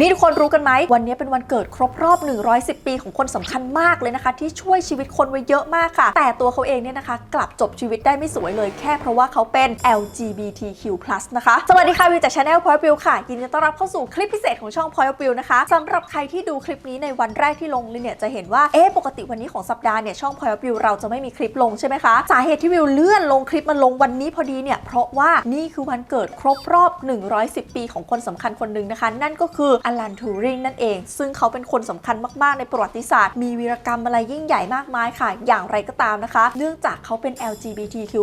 นี่ทุกคนรู้กันไหม วันนี้เป็นวันเกิดครบรอบ 110 ปีของคนสำคัญมากเลยนะคะ ที่ช่วยชีวิตคนไว้เยอะมากค่ะ แต่ตัวเขาเองเนี่ยนะคะ กลับจบชีวิตได้ไม่สวยเลยแค่เพราะว่าเขาเป็น LGBTQ+ นะคะ สวัสดีค่ะ วิวจากช anel Point of View ค่ะ ยินดีต้อนรับเข้าสู่คลิปพิเศษของช่อง Point of View นะคะสำหรับใครที่ดูคลิปนี้ในวันแรกที่ลงเลยเนี่ยจะเห็นว่าเอ๊ะปกติวันนี้ของสัปดาห์เนี่ยช่อง Point of View เราจะไม่มีคลิปลงใช่ไหมคะสาเหตุที่วิวเลื่อนลงคลิปมาลงวันนี้พอดีเนี่ยเพราะว่านี่คือวันเกิดครบรอบ 110 ปีของคนสำคัญคนหนึ่งนะคะ นั่นก็คืออลันทูริงนั่นเอง ซึ่งเขาเป็นคนสำคัญมากๆในประวัติศาสตร์ มีวีรกรรมอะไรยิ่งใหญ่มากมายค่ะ อย่างไรก็ตามนะคะ เนื่องจากเขาเป็น LGBTQ+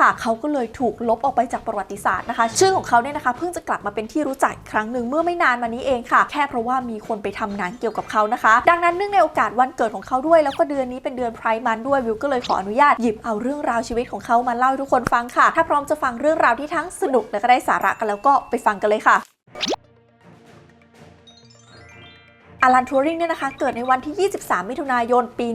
ค่ะ เขาก็เลยถูกลบออกไปจากประวัติศาสตร์นะคะ ชื่อของเขาเนี่ยนะคะเพิ่งจะกลับมาเป็นที่รู้จักครั้งหนึ่งเมื่อไม่นานมานี้เองค่ะ แค่เพราะว่ามีคนไปทำหนังเกี่ยวกับเขานะคะ ดังนั้นเนื่องในโอกาสวันเกิดของเขาด้วย แล้วก็เดือนนี้เป็นเดือนไพร์มันด้วยวิวก็เลยขออนุญาตหยิบเอาเรื่องราวชีวิตของเขามาเล่าให้ทุกคนฟังค่ะ ถ้าพร้อมจะฟังเรื่องราวที่ทั้งสนุกและก็ได้สาระกันแล้วก็ไปฟังกันเลยค่ะ อลันทูริงเนี่ยนะคะเกิดในวันที่ 23 มิถุนายน ปี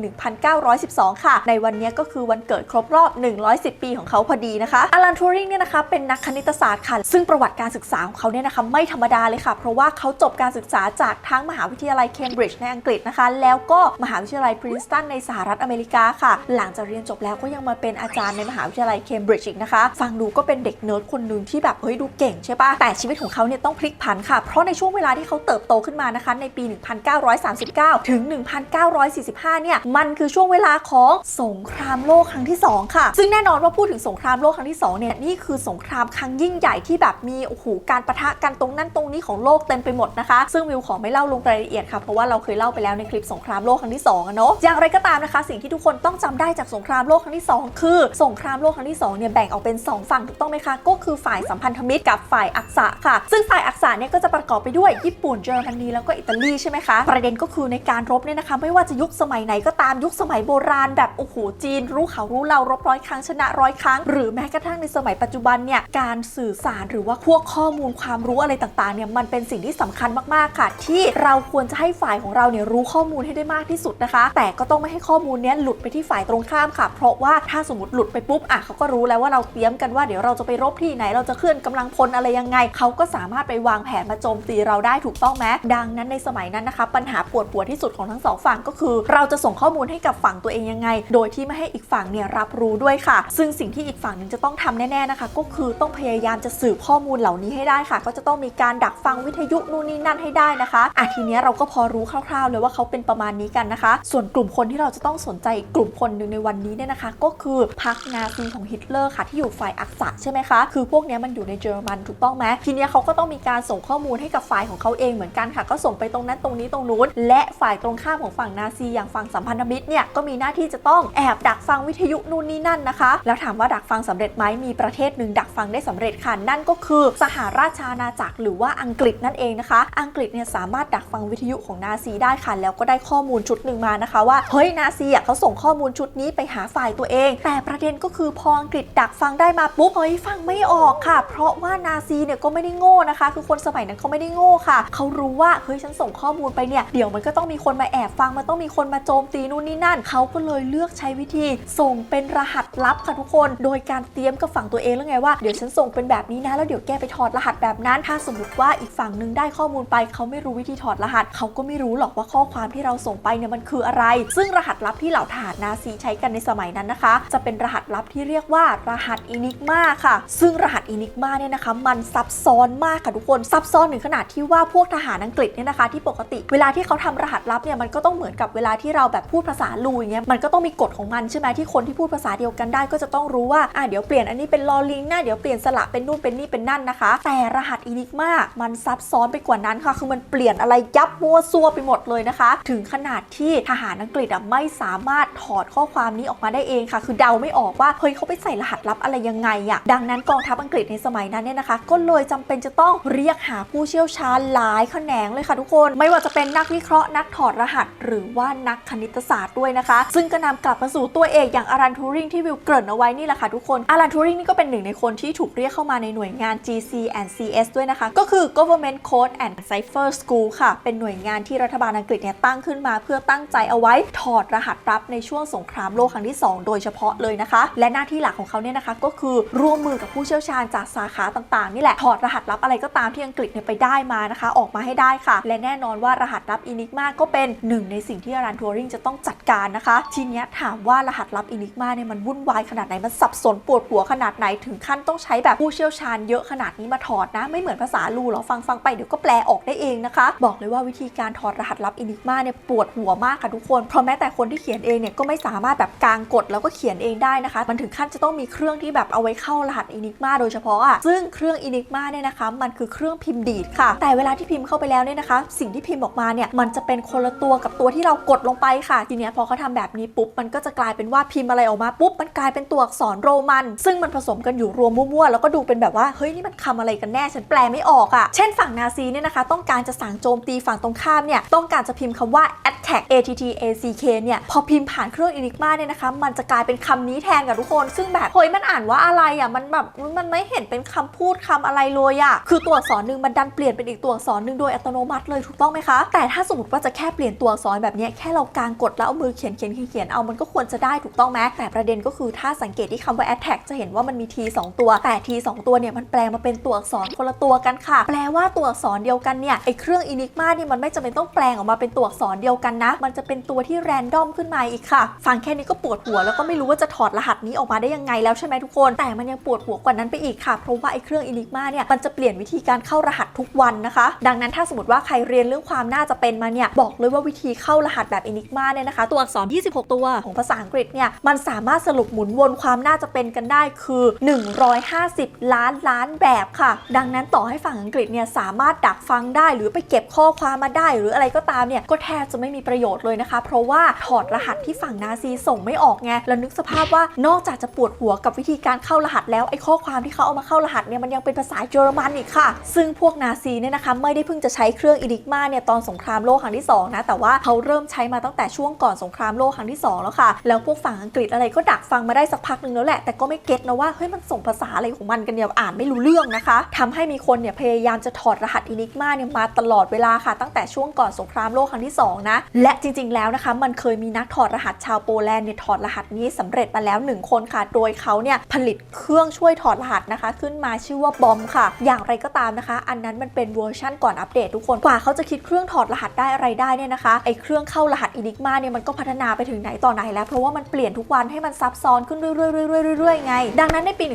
1912 ค่ะ ในวันนี้ก็คือวันเกิดครบรอบ 110 ปีของเขาพอดีนะคะอลันทูริงเนี่ยนะคะเป็นนักคณิตศาสตร์ค่ะ ซึ่งประวัติการศึกษาของเขาเนี่ยนะคะไม่ธรรมดาเลยค่ะ เพราะว่าเขาจบการศึกษาจากทั้งมหาวิทยาลัยเคมบริดจ์ในอังกฤษนะคะ แล้วก็มหาวิทยาลัยพรินสตันในสหรัฐอเมริกาค่ะ หลังจากเรียนจบแล้วก็ยังมาเป็นอาจารย์ในมหาวิทยาลัยเคมบริดจ์อีกนะคะ ฟังดูก็เป็นเด็กเนิร์ดคนหนึ่งที่แบบเฮ้ยดูเก่งใช่ปะแต่ชีวิตของเขาเนี่ยต้องพลิกผันค่ะ เพราะในช่วงเวลาที่เขาเติบโตขึ้นมานะคะในปี1939 ถึง 1945 เนี่ย มันคือช่วงเวลาของสงครามโลกครั้งที่ 2 ค่ะ ซึ่งแน่นอนว่าพูดถึงสงครามโลกครั้งที่ 2 เนี่ย นี่คือสงครามครั้งยิ่งใหญ่ที่แบบมี โอ้โห การประทะกันตรงนั้นตรงนี้ของโลกเต็มไปหมดนะคะ ซึ่งวิวขอไม่เล่าลงรายละเอียดค่ะ เพราะว่าเราเคยเล่าไปแล้วในคลิปสงครามโลกครั้งที่2อะเนาะ อย่างไรก็ตามนะคะ สิ่งที่ทุกคนต้องจำได้จากสงครามโลกครั้งที่ 2 คือ สงครามโลกครั้งที่2เนี่ยแบ่งออกเป็น 2 ฝั่งถูกต้องไหมคะ ก็คือฝ่ายสัมพันธมิตรกับฝ่ายอักษะค่ะ ซึ่งฝ่ายอักษะเนี่ยก็จะประกอบไปด้วยญี่ปุ่นเยอรมนีแล้วก็อิตาลีใช่ไหมคะ ประเด็นก็คือในการรบเนี่ยนะคะ ไม่ว่าจะยุคสมัยไหนก็ตามยุคสมัยโบราณแบบโอ้โหจีน รู้เขารู้เรารบร้อยครั้งชนะร้อยครั้ง หรือแม้กระทั่งในสมัยปัจจุบันเนี่ยการสื่อสารหรือว่าพวกข้อมูลความรู้อะไรต่างๆเนี่ยมันเป็นสิ่งที่สำคัญมากๆค่ะ ที่เราควรจะให้ฝ่ายของเราเนี่ยรู้ข้อมูลให้ได้มากที่สุดนะคะ แต่ก็ต้องไม่ให้ข้อมูลเนี้ยหลุดไปที่ฝ่ายตรงข้ามค่ะ เพราะว่าถ้าสมมติหลุดไปปุ๊บอะเขาก็รู้แล้วว่าเราเตรียมกันว่าเดี๋ยวเราจะไปรบที่ไหน เราจะเคลื่อนกำลังพลอะไรยังไง เขาก็สามารถไปวางแผนมาโจมตีเราได้ถูกต้องไหมดังนั้นในสมัยนั้นนะคะปัญหาปวดปวที่สุดของทั้งสองฝั่งก็คือ เราจะส่งข้อมูลให้กับฝั่งตัวเองยังไง โดยที่ไม่ให้อีกฝั่งเนี่ยรับรู้ด้วยค่ะ ซึ่งสิ่งที่อีกฝั่งหนึ่งจะต้องทำแน่ๆนะคะ ก็คือต้องพยายามจะสืบข้อมูลเหล่านี้ให้ได้ค่ะ ก็จะต้องมีการดักฟังวิทยุนู่นนี่นั่นให้ได้นะคะอะทีเนี้ยเราก็พอรู้คร่าวๆ เลยว่าเขาเป็นประมาณนี้กันนะคะ ส่วนกลุ่มคนที่เราจะต้องสนใจกลุ่มคนหนึ่งในวันนี้เนี่ยนะคะ ก็คือพรรคนาซีของฮิตเลอร์ค่ะ ที่อยู่ฝ่ายอักษะใช่ไหมคะคือพวกเนี้ยมันอยู่ในเยอรมันถูกต้องไหมทีเนี้ยเขาก็ต้องมีการส่งข้อมูลให้กับฝ่ายของเขาเองเหมือนกันค่ะ ก็ส่งไปตรงนั้นตรงนี้ตรงนู้น และฝ่ายตรงข้ามของฝั่งนาซีอย่างฝั่งสัมพันธมิตรเนี่ยก็มีหน้าที่จะต้องแอบดักฟังวิทยุนู่นนี่นั่นนะคะ แล้วถามว่าดักฟังสำเร็จไหมมีประเทศหนึ่งดักฟังได้สำเร็จค่ะนั่นก็คือสหราชอาณาจักรหรือว่าอังกฤษนั่นเองนะคะ อังกฤษเนี่ยสามารถดักฟังวิทยุของนาซีได้ค่ะแล้วก็ได้ข้อมูลชุดหนึ่งมานะคะว่าเฮ้ยนาซีอะเขาส่งข้อมูลชุดนี้ไปหาฝ่ายตัวเอง แต่ประเด็นก็คือพออังกฤษดักฟังได้มาปุ๊บเฮ้ยฟังไม่ออกค่ะ เพราะว่านาซีเนี่ยก็ไม่ได้โง่นะคะ คือคนสมัยนั้นเขาไม่ได้โง่ค่ะ เขารู้ว่าเฮ้ยฉันส่งข้อมูลไปเนี่ยเดี๋ยวมันก็ต้องมีคนมาแอบฟังมันต้องมีคนมาโจมตีนู่นนี่นั่นเขาก็เลยเลือกใช้วิธีส่งเป็นรหัสลับค่ะทุกคน โดยการเตรียมกับฝั่งตัวเองแล้วไงว่าเดี๋ยวฉันส่งเป็นแบบนี้นะแล้วเดี๋ยวแกไปถอดรหัสแบบนั้น ถ้าสมมติว่าอีกฝั่งหนึ่งได้ข้อมูลไปเขาไม่รู้วิธีถอดรหัสเขาก็ไม่รู้หรอกว่าข้อความที่เราส่งไปเนี่ยมันคืออะไร ซึ่งรหัสลับที่เหล่าทหารนาซีใช้กันในสมัยนั้นนะคะ จะเป็นรหัสลับที่เรียกว่ารหัสอินิกมาค่ะ ซึ่งรหัสอินิกมาเนี่ยนะคะ มันซับซ้อนมากค่ะทุกคนซับซ้อนถึงขนาดที่ว่าพวกทหารอังกฤษเนี่ยนะคะ ที่ปกติเวลาที่เขาทำรหัสลับเนี่ยมันก็ต้องเหมือนกับเวลาที่เราแบบพูดภาษาลูอย่างเงี้ยมันก็ต้องมีกฎของมันใช่ไหมที่คนที่พูดภาษาเดียวกันได้ ก็จะต้องรู้ว่าอะเดี๋ยวเปลี่ยนอันนี้เป็นลอลิงนะเดี๋ยวเปลี่ยนสระเป็นนู่นเป็นนี่เป็นนั่นนะคะ แต่รหัสอินิกมามันซับซ้อนไปกว่านั้นค่ะ คือมันเปลี่ยนอะไรยับมั่วซั่วไปหมดเลยนะคะ ถึงขนาดที่ทหารอังกฤษอะไม่สามารถถอดข้อความนี้ออกมาได้เองค่ะ คือเดาไม่ออกว่าเฮ้ยเขาไปใส่รหัสลับอะไรยังไงอะดังนั้นกองทัพอังกฤษในสมัยนั้นเนี่ยนะคะ ก็เลยจำเป็นจะต้องเรียกหาผู้เชี่ยวชาญหลายแขนงเลยค่ะทุกคน ไม่ว่าจะเป็นนักวิเคราะห์นักถอดรหัส หรือว่านักคณิตศาสตร์ด้วยนะคะ ซึ่งก็นำกลับมาสู่ตัวเอกอย่างอารันทูริงที่วิวเกริ่นเอาไว้นี่แหละค่ะทุกคนอารันทูริงนี่ก็เป็นหนึ่งในคนที่ถูกเรียกเข้ามาในหน่วยงาน GC and CS ด้วยนะคะ ก็คือ Government Code and Cipher School ค่ะ เป็นหน่วยงานที่รัฐบาลอังกฤษเนี่ยตั้งขึ้นมา เพื่อตั้งใจเอาไว้ถอดรหัสลับในช่วงสงครามโลกครั้งที่ 2 โดยเฉพาะเลยนะคะ และหน้าที่หลักของเขาเนี่ยนะคะก็คือร่วมมือกับผู้เชี่ยวชาญจากสาขาต่างๆนี่แหละถอดรหัสลับอะไรก็ตามที่อังกฤษเนี่ยไปได้มานะคะ ออกมาให้ได้ค่ะ และแน่นอนว่ารหัสลับอินิกมาก็เป็นหนึ่งในสิ่งที่อารันทัวริงจะต้องจัดการนะคะ ทีนี้ถามว่ารหัสลับอินิกมาเนี่ยมันวุ่นวายขนาดไหน มันสับสนปวดหัวขนาดไหนถึงขั้นต้องใช้แบบผู้เชี่ยวชาญเยอะขนาดนี้มาถอดนะ ไม่เหมือนภาษาลูหรอฟังฟังไปเดี๋ยวก็แปลออกได้เองนะคะ บอกเลยว่าวิธีการถอดรหัสลับอินิกมาเนี่ยปวดหัวมากค่ะทุกคนเพราะแม้แต่คนที่เขียนเองเนี่ยก็ไม่สามารถแบบกางกดแล้วก็เขียนเองได้นะคะ มันถึงขั้นจะต้องมีเครื่องที่แบบเอาไว้เข้ารหัสอินิกมาโดยเฉพาะอะซึ่งเครื่องอินิกมาเนี่ยนะคะ มันคือเครื่องพิมพ์ดีดค่ะ แต่เวลาที่พิมพ์เข้าไปแล้วเนี่ยนะคะ สิ่งที่พิมพ์ออกมาเนี่ยมันจะเป็นคนละตัวกับตัวที่เรากดลงไปค่ะ ทีเนี้ยพอเขาทำแบบนี้ปุ๊บมันก็จะกลายเป็นว่าพิมพ์อะไรออกมาปุ๊บมันกลายเป็นตัวอักษรโรมัน ซึ่งมันผสมกันอยู่รวมมั่วๆแล้วก็ดูเป็นแบบว่าเฮ้ยนี่มันคำอะไรกันแน่ฉันแปลไม่ออกอะ่ะเช่นฝั่งนาซีเนี่ยนะคะต้องการจะสั่งโจมตีฝั่งตรงข้ามเนี่ยต้องการจะพิมพ์คำว่า attack a t t a c k เนี่ยพอพิมพ์ผ่านเครื่อง Enigma เนี่ยนะคะมันจะกลายเป็นคำนี้แทนกับทุกคน ซึ่งแบบเฮ้ยมันอ่านว่าอะไรอะ่ะมันแบบมันไม่เห็นเป็นคำพูดคำอะไรเลยอะ่ะคือตัวอักษรหนึ่งมันดันเปลี่ยนเป็นอีกตัวอักษรหนึ่งโดยอัตโนมัติเลยถูกต้องไหมคะแต่ถ้าสมมติว่าจะแค่เปลี่ยนตัวอักษรแบบนี้แค่เรากางกดแล้วเอามือเขียนเขียนเขียนเอามันก็ควรจะได้ถูกต้องไหมแต่ประเด็นก็คือถ้าสังเกตที่คำว่า attack จะเห็นว่ามันมี t 2 ตัว แต่ t 2 ตัวเนี่ยมันแปลมาเป็นตัวอักษรคนละตัวกันค่ะ แปลว่าตัวอักษรเดียวกันเนี่ยไอเครื่อง Enigma นี่มันไม่จำเป็นต้องแปลงออกมาเป็นตัวอักษรเดียวกันนะ มันจะเป็นตัวที่แรนดอมขึ้นมาอีกค่ะ ฟังแค่นี้ก็ปวดหัวแล้วก็ไม่รู้ว่าจะถอดรหัสนี้ออกมาได้ยังไงแล้วใช่ไหมทุกคน แต่มันยังปวดหัวกว่านั้นไปอีกค่ะ เพราะว่าไอเครื่อง Enigma เนี่ยมันจะเปลี่ยนวิธีการเข้ารหัสทุกวันนะคะ ดังนั้นถ้าสมมติว่าใครเรียนเรื่องความความน่าจะเป็นมาเนี่ยบอกเลยว่าวิธีเข้ารหัสแบบ Enigma เนี่ยนะคะ ตัวอักษร 26 ตัวของภาษาอังกฤษเนี่ยมันสามารถสรุปหมุนวนความน่าจะเป็นกันได้คือ 150 ล้านล้านแบบค่ะ ดังนั้นต่อให้ฝั่งอังกฤษเนี่ยสามารถดักฟังได้หรือไปเก็บข้อความมาได้ หรืออะไรก็ตามเนี่ยก็แทบจะไม่มีประโยชน์เลยนะคะ เพราะว่าถอดรหัสที่ฝั่งนาซีส่งไม่ออกไงแล้วนึกสภาพว่านอกจากจะปวดหัวกับวิธีการเข้ารหัสแล้วไอ้ข้อความที่เขาเอามาเข้ารหัสเนี่ยมันยังเป็นภาษาเยอรมันอีกค่ะ ซึ่งพวกนาซีเนี่ยนะคะไม่ได้เพิ่งจะใช้เครื่องอินิกมาเนี่ยตอนสงครามโลกครั้งที่สองนะแต่ว่าเขาเริ่มใช้มาตั้งแต่ช่วงก่อนสงครามโลกครั้งที่สองแล้วค่ะ แล้วพวกฝั่งอังกฤษอะไรก็ดักฟังมาได้สักพักหนึ่งแล้วแหละ แต่ก็ไม่เก็ตนะว่าเฮ้ยมันส่งภาษาอะไรของมันกันเนี่ยอ่านไม่รู้เรื่องนะคะทำให้มีคนเนี่ยพยายามจะถอดรหัสอินิกมาเนี่ยมาตลอดเวลาค่ะตั้งแต่ช่วงก่อนสงครามโลกครั้งที่สองนะและจริงๆแล้วนะคะมันเคยมีนักถอดรหัสชาวโปแลนด์เนี่ยถอดรหัสนี้สำเร็จมาแล้วหนึ่งคนค่ะ โดยเขาเนี่ยผลิตเครื่องช่วยถอดรหัสนะคะ ขึ้นมาชื่อว่าบอมค่ะ อย่างไรก็ตามนะคะ อันนั้นมันเป็นเวอร์ชั่นก่อนอัปเดตทุกคนกว่าเขาจะคิดเครื่องถอดรหัสได้อะไรได้เนี่ยนะคะไอเครื่องเข้ารหัสอินิกมาเนี่ยมันก็พัฒนาไปถึงไหนต่อไหนแล้ว เพราะว่ามันเปลี่ยนทุกวันให้มันซับซ้อนขึ้นเรื่อยๆๆๆเรื่อยๆไง ดังนั้นในปี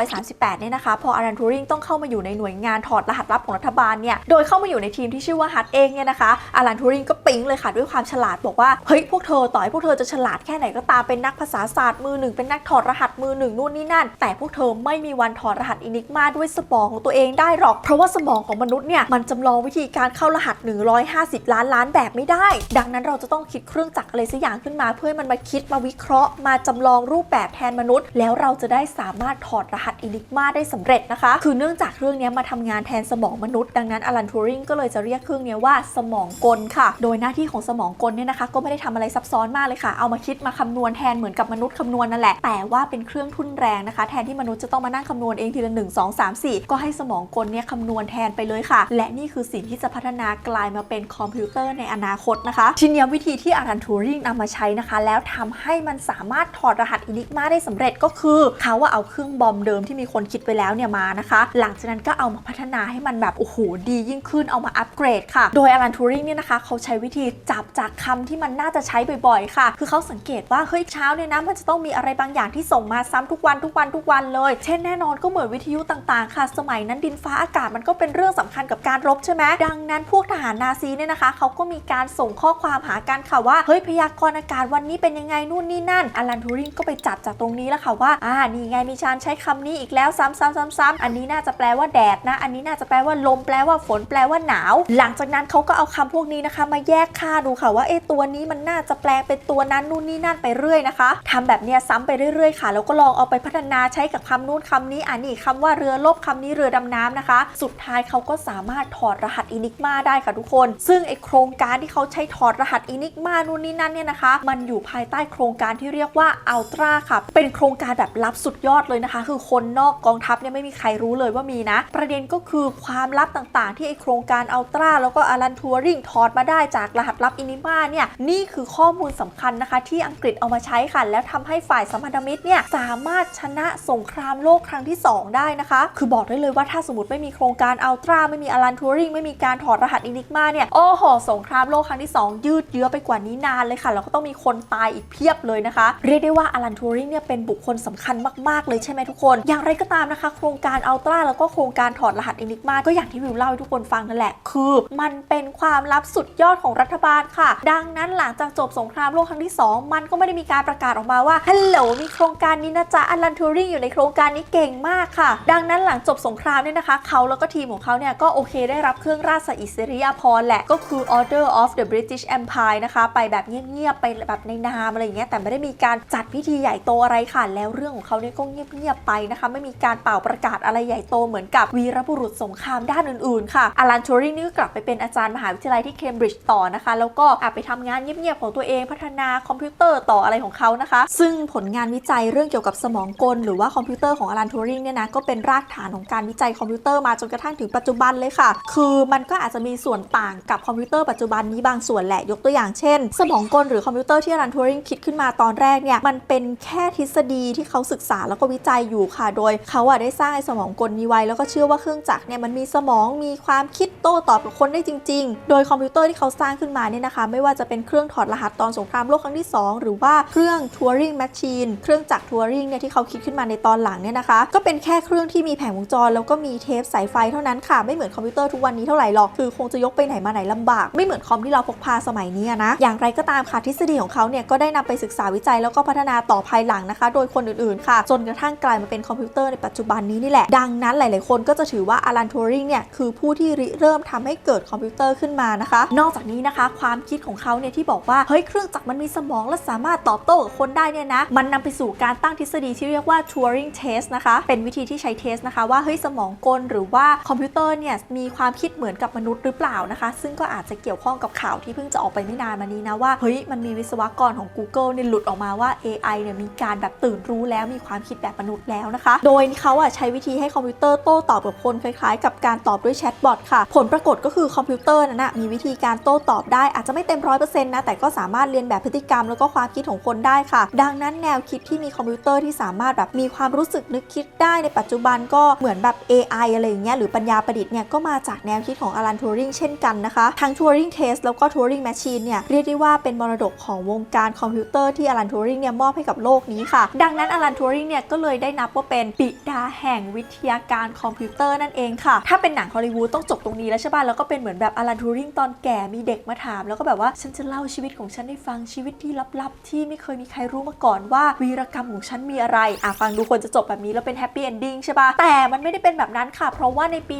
1938 เนี่ยนะคะ พออารันทูริงต้องเข้ามาอยู่ในหน่วยงานถอดรหัสลับของรัฐบาลเนี่ย โดยเข้ามาอยู่ในทีมที่ชื่อว่าฮัตเองเนี่ยนะคะอารันทูริงก็ปิ๊งเลยค่ะด้วยความฉลาดบอกว่า เฮ้ย พวกเธอต่อให้พวกเธอจะฉลาดแค่ไหนก็ตามเป็นนักภาษาศาสตร์มือหนึ่งเป็นนักถอดรหัสมือหนึ่งนู่นนี่นั่น แต่พวกเธอไม่มีวันถอดรหัสอินิกมาด้วยสมองของตัวเองได้หรอก เพราะว่าสมองของมนุษย์เนี่ยมันจำลองวิธีการเข้ารหัส150 ล้านล้านแบบไม่ได้ ดังนั้นเราจะต้องคิดเครื่องจักรอะไรสักอย่างขึ้นมาเพื่อมันมาคิดมาวิเคราะห์ มาจำลองรูปแบบแทนมนุษย์ แล้วเราจะได้สามารถถอดรหัสอินิกมาได้สำเร็จนะคะ คือเนื่องจากเครื่องนี้มาทำงานแทนสมองมนุษย์ ดังนั้นอลันทูริงก็เลยจะเรียกเครื่องนี้ว่าสมองกลค่ะ โดยหน้าที่ของสมองกลเนี่ยนะคะ ก็ไม่ได้ทำอะไรซับซ้อนมากเลยค่ะ เอามาคิดมาคำนวณแทนเหมือนกับมนุษย์คำนวณนั่นแหละ แต่ว่าเป็นเครื่องทุ่นแรงนะคะ แทนที่มนุษย์จะต้องมานั่งคำนวณเองทีละ1 2 3 4 ก็ให้สมองกลเนี่ยคำนวณแทนไปเลยค่ะ และนี่คือสิ่งที่จะพัฒนากลายมาเป็นคอมพิวเตอร์ในอนาคตนะคะทีเนี้ยวิธีที่อารันทูริงนำมาใช้นะคะ แล้วทำให้มันสามารถถอดรหัสอินิกมาได้สำเร็จก็คือเขาว่าเอาเครื่องบอมเดิมที่มีคนคิดไว้แล้วเนี่ยมานะคะ หลังจากนั้นก็เอามาพัฒนาให้มันแบบโอ้โหดียิ่งขึ้นเอามาอัปเกรดค่ะ โดยอารันทูริงเนี่ยนะคะ เขาใช้วิธีจับจากคำที่มันน่าจะใช้บ่อยๆ ค่ะ คือเขาสังเกตว่าเฮ้ยเช้าเนี่ยนะมันจะต้องมีอะไรบางอย่างที่ส่งมาซ้ำทุกวันทุกวันทุกวันเลย เช่นแน่นอนก็เหมือนวิทยุต่างๆ ค่ะ สมัยนั้นดินฟ้าอากาศมันก็เป็นเรื่องสำคัญกับการรบใช่ไหมดังนั้นพวกทหารนาซีเนี่ยนะคะเขาก็มีการส่งข้อความหากันค่ะว่าเฮ้ยพยากรณ์อากาศวันนี้เป็นยังไงนู่นนี่นั่นอารันทูริงก็ไปจับจากตรงนี้แล้วค่ะว่าอ่านี่ไงมีชานใช้คำนี้อีกแล้วซ้ำๆๆ ๆ อันนี้น่าจะแปลว่าแดดนะ อันนี้น่าจะแปลว่าลมแปลว่าฝนแปลว่าหนาว หลังจากนั้นเขาก็เอาคำพวกนี้นะคะ มาแยกค่าดูค่ะว่าเอ๊ตัวนี้มันน่าจะแปลงเป็นตัวนั้นนู่นนี่นั่นไปเรื่อยนะคะทำแบบเนี้ยซ้ำไปเรื่อยๆค่ะแล้วก็ลองเอาไปพัฒนาใช้กับคำนู้นคำนี้อ่านี่คำว่าเรือลบคำนี้เรือดำน้ำนะคะ สุดท้ายเขาก็สามารถถอดรหัสอินิกมาได้ค่ะทุกคคนซึ่งไอโครงการที่เขาใช้ถอดรหัสอินิกมานู่นนี่นั่นเนี่ยนะคะ มันอยู่ภายใต้โครงการที่เรียกว่าอัลตราค่ะ เป็นโครงการแบบลับสุดยอดเลยนะคะ คือคนนอกกองทัพเนี่ยไม่มีใครรู้เลยว่ามีนะ ประเด็นก็คือความลับต่างๆ ที่ไอโครงการอัลตราแล้วก็อารันทัวริงถอดมาได้จากรหัสลับอินิมาเนี่ยนี่คือข้อมูลสำคัญนะคะ ที่อังกฤษเอามาใช้ค่ะ แล้วทำให้ฝ่ายสัมพันธมิตรเนี่ยสามารถชนะสงครามโลกครั้งที่ 2 ได้นะคะ คือบอกได้เลยว่าถ้าสมมติไม่มีโครงการอัลตราไม่มีอารันทัวริงไม่มีการถอดรหัสอินิกมาเนี่ยโอ้โหสงครามโลกครั้งที่ 2 ยืดเยื้อไปกว่านี้นานเลยค่ะ แล้วก็ต้องมีคนตายอีกเพียบเลยนะคะ เรียกได้ว่าอารันทัวริงเนี่ยเป็นบุคคลสำคัญมาก ๆ เลยใช่ไหมทุกคน อย่างไรก็ตามนะคะ โครงการอัลตร้าแล้วก็โครงการถอดรหัสอินิกมาก็อย่างที่วิวเล่าให้ทุกคนฟังนั่นแหละ คือมันเป็นความลับสุดยอดของรัฐบาลค่ะ ดังนั้นหลังจากจบสงครามโลกครั้งที่ 2 มันก็ไม่ได้มีการประกาศออกมาว่าฮัลโหลมีโครงการนี้นะจ๊ะอารันทัวริงอยู่ในโครงการนี้เก่งมากค่ะ ดังนั้นหลังจบสงครามเนี่ยนะคะ เขาแล้วก็ทีมของเขาเนี่ยก็โอเคได้รับเครื่องราชอิสริยาภรแหละก็คือ Order of the British Empire นะคะ ไปแบบเงียบๆไปแบบในนามอะไรอย่างเงี้ยแต่ไม่ได้มีการจัดพิธีใหญ่โตอะไรค่ะ แล้วเรื่องของเขาเนี่ยก็เงียบๆไปนะคะ ไม่มีการเป่าประกาศอะไรใหญ่โตเหมือนกับวีรบุรุษสงครามด้านอื่นๆค่ะอลันทูริงนี่ก็กลับไปเป็นอาจารย์มหาวิทยาลัยที่เคมบริดจ์ต่อนะคะ แล้วก็ไปทำงานเงียบๆของตัวเองพัฒนาคอมพิวเตอร์ต่ออะไรของเขานะคะ ซึ่งผลงานวิจัยเรื่องเกี่ยวกับสมองกล หรือว่าคอมพิวเตอร์ของอลันทูริงเนี่ยนะก็เป็นรากฐานของการวิจัยคอมพิวเตอร์มาจนกระทั่งถึงปัจจุบันเลยค่ะ คือมันก็อาจจะมีส่วนต่างกับคอมพิวเตอร์ปัจจุบันนี้บางส่วนแหละยกตัวอย่างเช่น สมองกลหรือคอมพิวเตอร์ที่อลันทูริงคิดขึ้นมาตอนแรกเนี่ยมันเป็นแค่ทฤษฎีที่เขาศึกษาแล้วก็วิจัยอยู่ค่ะ โดยเขาอะได้สร้างสมองกลนี้ไว้แล้วก็เชื่อว่าเครื่องจักรเนี่ยมันมีสมองมีความคิดโต้ตอบกับคนได้จริง ๆ โดยคอมพิวเตอร์ที่เขาสร้างขึ้นมาเนี่ยนะคะ ไม่ว่าจะเป็นเครื่องถอดรหัสตอนสงครามโลกครั้งที่ 2 หรือว่าเครื่อง Turing Machine เครื่องจักร Turing เนี่ยที่เขาคิดขึ้นมาในตอนหลังเนี่ยนะคะ ก็เป็นแค่เครื่องที่มีแผงวงจร แล้วก็มีเทปสายไฟเท่านั้นค่ะไม่เหมือนคอมพิวเตอร์ทุกวันนี้เท่าไหร่หรอกคือคงจะยกไปไหนมาไหนลำบาก ไม่เหมือนคอมที่เราพกพาสมัยนี้นะ อย่างไรก็ตามค่ะทฤษฎีของเขาเนี่ยก็ได้นำไปศึกษาวิจัยแล้วก็พัฒนาต่อภายหลังนะคะ โดยคนอื่นๆ ค่ะ จนกระทั่งกลายมาเป็นคอมพิวเตอร์ในปัจจุบันนี้นี่แหละ ดังนั้นหลาย ๆ คนก็จะถือว่าอลันทูริงเนี่ยคือผู้ที่ริเริ่มทำให้เกิดคอมพิวเตอร์ขึ้นมานะคะ นอกจากนี้นะคะ ความคิดของเขาเนี่ยที่บอกว่าเฮ้ยเครื่องจักรมันมีสมองและสามารถตอบโต้กับคนได้เนี่ยนะ มันนำไปสู่การตั้งทฤษฎีที่เรียกว่า Turing Test นะคะ เป็นวิธีที่ใช้เทสนะคะว่าเฮ้ยสมองกลหรือว่าคอมพิวเตอร์เนี่ยมีความคิดเหมือนกับมนุษย์หรือเปล่านะคะ ซึ่งก็อาจจะเกี่ยวข้องกับข่าวที่เพิ่งจะออกไปไม่นานมานี้นะว่าเฮ้ยมันมีวิศวกรของ Google เนี่ยหลุดออกมาว่า AI เนี่ยมีการแบบตื่นรู้แล้วมีความคิดแบบมนุษย์แล้วนะคะ โดยเขาอะใช้วิธีให้คอมพิวเตอร์โต้ตอบกับคนคล้ายๆ กับการตอบด้วยแชทบอทค่ะ ผลปรากฏก็คือคอมพิวเตอร์นั้นนะมีวิธีการโต้ตอบได้อาจจะไม่เต็มร้อยเปอร์เซ็นต์นะแต่ก็สามารถเรียนแบบพฤติกรรมแล้วก็ความคิดของคนได้ค่ะ ดังนั้นแนวคิดที่มีคอมพิวเตอร์ที่สามารถแบบมีความรู้สึกนึกคิดได้ในปัจจุบันก็เหมือนแบบ AI อะไรอย่างเงี้ยหรือปัญญาประดิษฐ์เนี่ยก็มาจากแนวคิดของอลันทูริงเช่นกันนะคะ ทั้ง Turing Test แล้วก็ Turing Machine เนี่ยเรียกได้ว่าเป็นมรดกของวงการคอมพิวเตอร์ที่อลันทูริงเนี่ยมอบให้กับโลกนี้ค่ะ ดังนั้นอลันทูริงเนี่ยก็เลยได้นับว่าเป็นบิดาแห่งวิทยาการคอมพิวเตอร์นั่นเองค่ะ ถ้าเป็นหนังฮอลลีวูดต้องจบตรงนี้แล้วใช่ป่ะแล้วก็เป็นเหมือนแบบอลันทูริงตอนแก่มีเด็กมาถาม แล้วก็แบบว่าฉันจะเล่าชีวิตของฉันให้ฟังชีวิตที่ลับๆ ที่ไม่เคยมีใครรู้มาก่อนว่าวีรกรรมของฉันมีอะไรอะฟังดูควรจะจบแบบนี้แล้วเป็นแฮปปี้เอนดิ้งใช่ป่ะแต่มันไม่ได้เป็นแบบนั้นค่ะ เพราะว่าในปี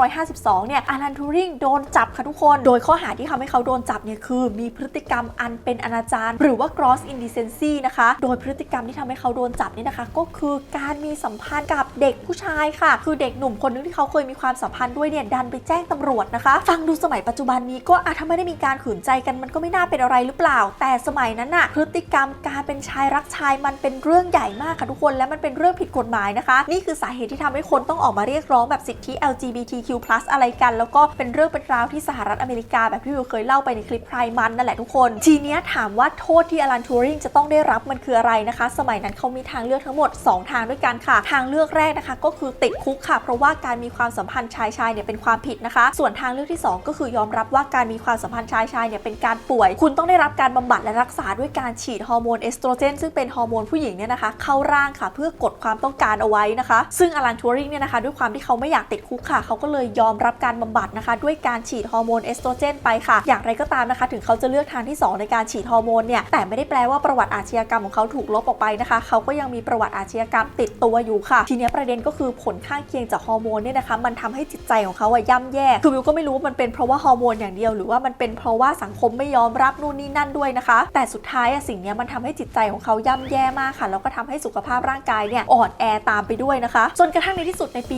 1952 เนี่ยอลันทูริงโดนจับค่ะทุกคน โดยข้อหาที่ทำให้เขาโดนจับเนี่ยคือ มีพฤติกรรมอันเป็นอนาจารหรือว่า gross indecency นะคะ โดยพฤติกรรมที่ทำให้เขาโดนจับนี่นะคะ ก็คือการมีสัมพันธ์กับเด็กผู้ชายค่ะ คือเด็กหนุ่มคนนึงที่เขาเคยมีความสัมพันธ์ด้วยเนี่ยดันไปแจ้งตำรวจนะคะ ฟังดูสมัยปัจจุบันนี้ก็อาจถ้าไม่ได้มีการขืนใจกันมันก็ไม่น่าเป็นอะไรหรือเปล่า แต่สมัยนั้นน่ะพฤติกรรมการเป็นชายรักชายมันเป็นเรื่องใหญ่มากค่ะทุกคนและมันเป็นเรื่องผิดกฎหมายนะคะ นี่คือสาเหตุที่ทำให้คนต้องออกมาเรียกร้องแบบสิทธิ LGBTQ+ อะไรกัน แล้วก็เป็นเรื่องเป็นราวที่สหรัฐอเมริกาแบบที่วิวเคยเล่าไปในคลิปไพรมันนั่นแหละทุกคน ทีเนี้ยถามว่าโทษที่อลันทูริงจะต้องได้รับมันคืออะไรนะคะ สมัยนั้นเขามีทางเลือกทั้งหมด 2 ทางด้วยกันค่ะ ทางเลือกแรกนะคะ ก็คือติดคุกค่ะ เพราะว่าการมีความสัมพันธ์ชายชายเนี่ยเป็นความผิดนะคะ ส่วนทางเลือกที่ 2 ก็คือยอมรับว่าการมีความสัมพันธ์ชายชายเนี่ยเป็นการป่วย คุณต้องได้รับการบำบัดและรักษาด้วยการฉีดฮอร์โมนเอสโตรเจนซึ่งเป็นฮอร์โมนผู้หญิงเนี่ยนะคะเข้าร่างค่ะ เพื่อกดความต้องการเอาไว้นะคะ ซึ่งอลันทูริงเนี่ยนะคะด้วยความที่เขาไม่อยากติดคุกค่ะเขาก็เลยยอมรับการบำบัดนะคะ ด้วยการฉีดฮอร์โมนเอสโตรเจนไปค่ะ อย่างไรก็ตามนะคะ ถึงเขาจะเลือกทางที่ 2 ในการฉีดฮอร์โมนเนี่ย แต่ไม่ได้แปลว่าประวัติอาชญากรรมของเขาถูกลบออกไปนะคะ เขาก็ยังมีประวัติอาชญากรรมติดตัวอยู่ค่ะ ทีนี้ประเด็นก็คือผลข้างเคียงจากฮอร์โมนเนี่ยนะคะ มันทำให้จิตใจของเขาอะย่ำแย่ คือวิวก็ไม่รู้ว่ามันเป็นเพราะว่าฮอร์โมนอย่างเดียว หรือว่ามันเป็นเพราะว่าสังคมไม่ยอมรับนู่นนี่นั่นด้วยนะคะ แต่สุดท้ายอะสิ่งนี้มันทำให้จิตใจของเขาย่ำแย่มากค่ะ แล้วก็ทำให้สุขภาพร่างกายเนี่ยอ่อนแอตามไปด้วยนะคะ จนกระทั่งในที่สุดในปี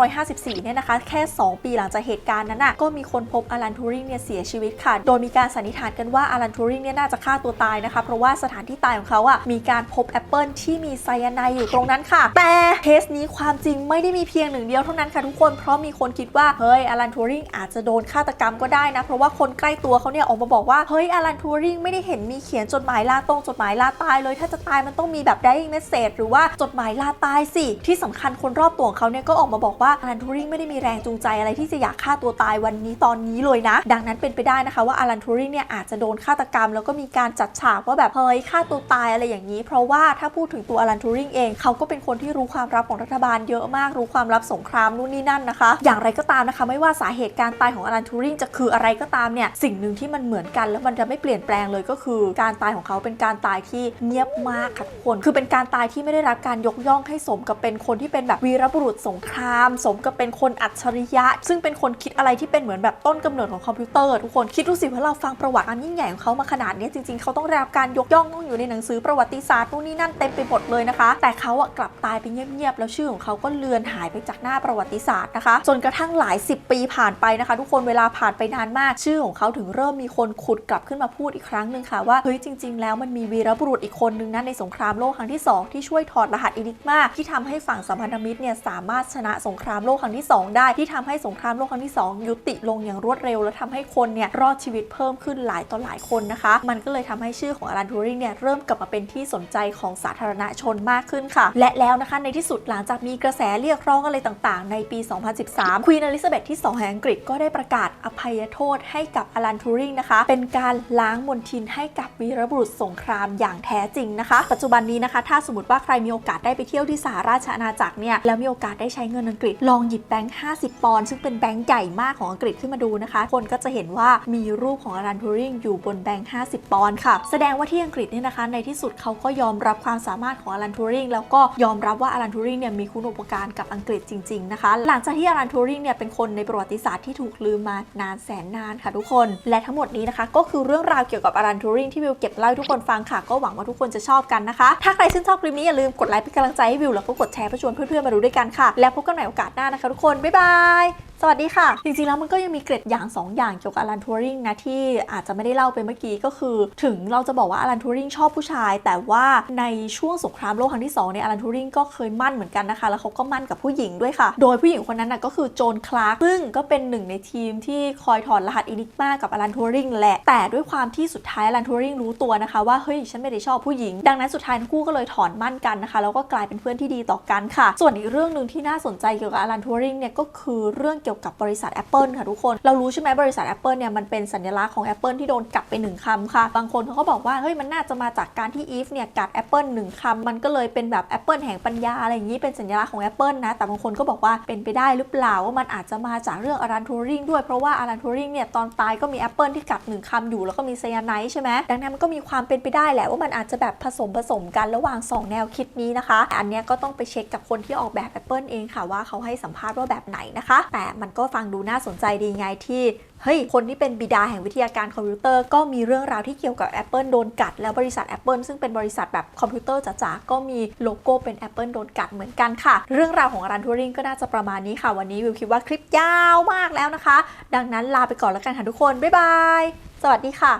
1954 เนี่ยนะคะ แค่ 2 ปีหลังจากเหตุการณ์นั้นน่ะก็มีคนพบอลันทูริงเนี่ยเสียชีวิตค่ะ โดยมีการสันนิษฐานกันว่าอลันทูริงเนี่ยน่าจะฆ่าตัวตายนะคะ เพราะว่าสถานที่ตายของเขาอะมีการพบแอปเปิลที่มีไซยาไนอยู่ตรงนั้นค่ะ แต่เคสนี้ความจริงไม่ได้มีเพียงหนึ่งเดียวเท่านั้นค่ะทุกคน เพราะมีคนคิดว่า เฮ้ยอลันทูริงอาจจะโดนฆาตกรรมก็ได้นะ เพราะว่าคนใกล้ตัวเขาเนี่ยออกมาบอกว่า เฮ้ยอลันทูริงไม่ได้เห็นมีเขียนจดหมายลาตรงจดหมายลาตายเลย ถ้าจะตายมันต้องมีแบบ dying message หรือว่าจดหมายลาตายสิ ที่สำคัญคนรอบตัวของเขาเนี่ยก็ออกมาบอกว่าอลันทูริงไม่ได้มีแรงจูงใจอะไรที่จะอยากฆ่าตัวตายวันนี้ตอนนี้เลยนะ ดังนั้นเป็นไปได้นะคะว่าอลันทูริงเนี่ยอาจจะโดนฆาตกรรม แล้วก็มีการจัดฉากว่าแบบเฮ้ยฆ่าตัวตายอะไรอย่างนี้ เพราะว่าถ้าพูดถึงตัวอลันทูริงเองเขาก็เป็นคนที่รู้ความลับของรัฐบาลเยอะมากรู้ความลับสงครามนู่นนี่นั่นนะคะ อย่างไรก็ตามนะคะไม่ว่าสาเหตุการตายของอลันทูริงจะคืออะไรก็ตามเนี่ยสิ่งหนึ่งที่มันเหมือนกัน แล้วมันจะไม่เปลี่ยนแปลงเลยก็คือ การตายของเขาเป็นการตายที่เงียบมากค่ะทุกคน คือเป็นการตายที่ไม่ได้รับการยกย่องให้สมกับเป็นคนที่เป็นแบบวีรบุรุษสงคราม สมกับเป็นคนอัจฉริยะ ซึ่งเป็นคนคิดอะไรที่เป็นเหมือนมือนแบบต้นกำเนิดของคอมพิวเตอร์ทุกคนคิดดูสิว่าเราฟังประวัติอันยิ่งใหญ่ของเขามาขนาดนี้จริงๆเขาต้องได้รับการยกย่องต้องอยู่ในหนังสือประวัติศาสตร์นู่นนี่นั่นเต็มไปหมดเลยนะคะ แต่เขาอะกลับตายไปเงียบๆแล้วชื่อของเขาก็เลือนหายไปจากหน้าประวัติศาสตร์นะคะจนกระทั่งหลาย 10 ปีผ่านไปนะคะ ทุกคนเวลาผ่านไปนานมาก ชื่อของเขาถึงเริ่มมีคนขุดกลับขึ้นมาพูดอีกครั้งหนึ่งค่ะว่าเฮ้ยจริง ๆ แล้วมันมีวีรบุรุษอีกคนนึงนะในสงครามโลกครั้งที่ 2 ที่ช่วยถอดรหัสอินิกมาที่ทำให้ฝั่งสัมพันธมิตรเนี่ยสามารถชนะสงครามโลกครั้งที่ 2 ได้ที่ทำให้สงครามโลกครั้งที่ 2 ยุติลงอย่างรวดเร็ว และทำให้คนเนี่ยรอดชีวิตเพิ่มขึ้นหลายต่อหลายคนนะคะ มันก็เลยทำให้ชื่อของอลันทูริงเนี่ยเริ่มกลับมาเป็นที่สนใจของสาธารณชนมากขึ้นค่ะ และแล้วนะคะในที่สุดหลังจากมีกระแสเรียกร้องอะไรต่างๆ ในปี 2013 ควีนอลิซาเบธที่ 2 แห่งอังกฤษก็ได้ประกาศอภัยโทษให้กับอลันทูริงนะคะ เป็นการล้างมนทินให้กับวีรบุรุษสงครามอย่างแท้จริงนะคะ ปัจจุบันนี้นะคะ ถ้าสมมติว่าใครมีโอกาสได้ไปเที่ยวที่สหราชอาณาจักรเนี่ยแล้วมีโอกาสได้ใช้เงินอังกฤษลองหยิบแบงค์ 50 ปอนด์ซึ่งเป็นแบงค์ใหญ่มากของอังกฤษขึ้นมาดูนะคะ คนก็จะเห็นว่ามีรูปของอลันทูริงอยู่บนแบงค์ 50 ปอนด์ค่ะ แสดงว่าที่อังกฤษเนี่ยนะคะ ในที่สุดเขาก็ยอมรับความสามารถของอลันทูริงแล้วก็ยอมรับว่าอลันทูริงเนี่ยมีคุณอุปการกับอังกฤษจริง ๆ นะคะ หลังจากที่อลันทูริงเนี่ยเป็นคนในประวัติศาสตร์ที่ถูกลืมมานานแสนนานค่ะทุกคน และทั้งหมดนี้นะคะก็คือเรื่องราวเกี่ยวกับอลันทูริงที่วิวเก็บเล่าให้ทุกคนฟังค่ะ ก็หวังว่าทุกคนจะชอบกันนะคะ ถ้าใครชื่นชอบคลิปนี้อย่าลืมกดไลค์เป็นกำลังใจให้วิวแล้วก็กดแชร์เพื่อชวนเพื่อนๆมาดูด้วยกันค่ะ แล้วพบกันใหม่โอกาสหน้านะคะ ทุกคนบ๊ายบาย สวัสดีค่ะ จริงๆ แล้วมันก็ยังมีเกร็ดอย่าง 2 อย่างเกี่ยวกับอลันทัวริงนะ ที่อาจจะไม่ได้เล่าไปเมื่อกี้ก็คือ ถึงเราจะบอกว่าอลันทัวริงชอบผู้ชาย แต่ว่าในช่วงสงครามโลกครั้งที่2เนี่ยอลันทัวริงก็เคยมั่นเหมือนกันนะคะ แล้วเขาก็มั่นกับผู้หญิงด้วยค่ะ โดยผู้หญิงคนนั้นนะก็คือโจนคลาร์กซึ่งก็เป็นหนึ่งในทีมที่คอยถอดรหัสอินิกมากับอลันทัวริงแหละแต่ด้วยความที่สุดท้ายอลันทัวริงรู้ตัวนะคะว่าเฮ้ยฉันไม่ได้ชอบผู้หญิง ดังนั้นสุดท้ายทั้งคู่ก็เลยถอนมั่นกันนะคะแล้วก็กลายเป็นเพื่อนที่ดีต่อกันค่ะ ส่วนอีกเรื่องหนึ่งที่น่าสนใจเกี่ยวกับอลันทัวริงเนี่ยก็คือเรื่องเกี่ยวกับบริษัท Apple ค่ะทุกคน เรารู้ใช่ไหมบริษัท Apple เนี่ยมันเป็นสัญลักษณ์ของ Apple ที่โดนกัดไปหนึ่งคำค่ะ บางคนเขาก็บอกว่า เฮ้ยมันน่าจะมาจากการที่อีฟเนี่ยกัด Apple หนึ่งคำมันก็เลยเป็นแบบ Apple แห่งปัญญาอะไรอย่างนี้เป็นสัญลักษณ์ของ Apple นะ แต่บางคนก็บอกว่าเป็นไปได้หรือเปล่าว่ามันอาจจะมาจากเรื่องอลันทูริงด้วยเพราะว่าอลันทูริงเนี่ยตอนตายก็มี Apple ที่กัดหนึ่งคำอยู่แล้วก็มีไซยาไนด์ใช่ไหมดังนั้นมันก็มีความเป็นไปได้แหละว่ามันอาจจะแบบผสมผสมกันระหว่างสองแนวคิดนี้นะคะ อันนี้ก็ต้องไปเช็คกับคนที่ออกแบบ Apple เองค่ะว่าเขาให้สัมภาษณ์ว่าแบบไหนนะคะ แต่มันก็ฟังดูน่าสนใจดีไงที่เฮ้ย คนที่เป็นบิดาแห่งวิทยาการคอมพิวเตอร์ก็มีเรื่องราวที่เกี่ยวกับ Apple โดนกัด แล้วบริษัท Apple ซึ่งเป็นบริษัทแบบคอมพิวเตอร์จ๋าๆก็มีโลโก้เป็น Apple โดนกัดเหมือนกันค่ะ เรื่องราวของอรันทัวริงก็น่าจะประมาณนี้ค่ะ วันนี้วิวคิดว่าคลิปยาวมากแล้วนะคะ ดังนั้นลาไปก่อนแล้วกันค่ะทุกคน บ๊ายบาย สวัสดีค่ะ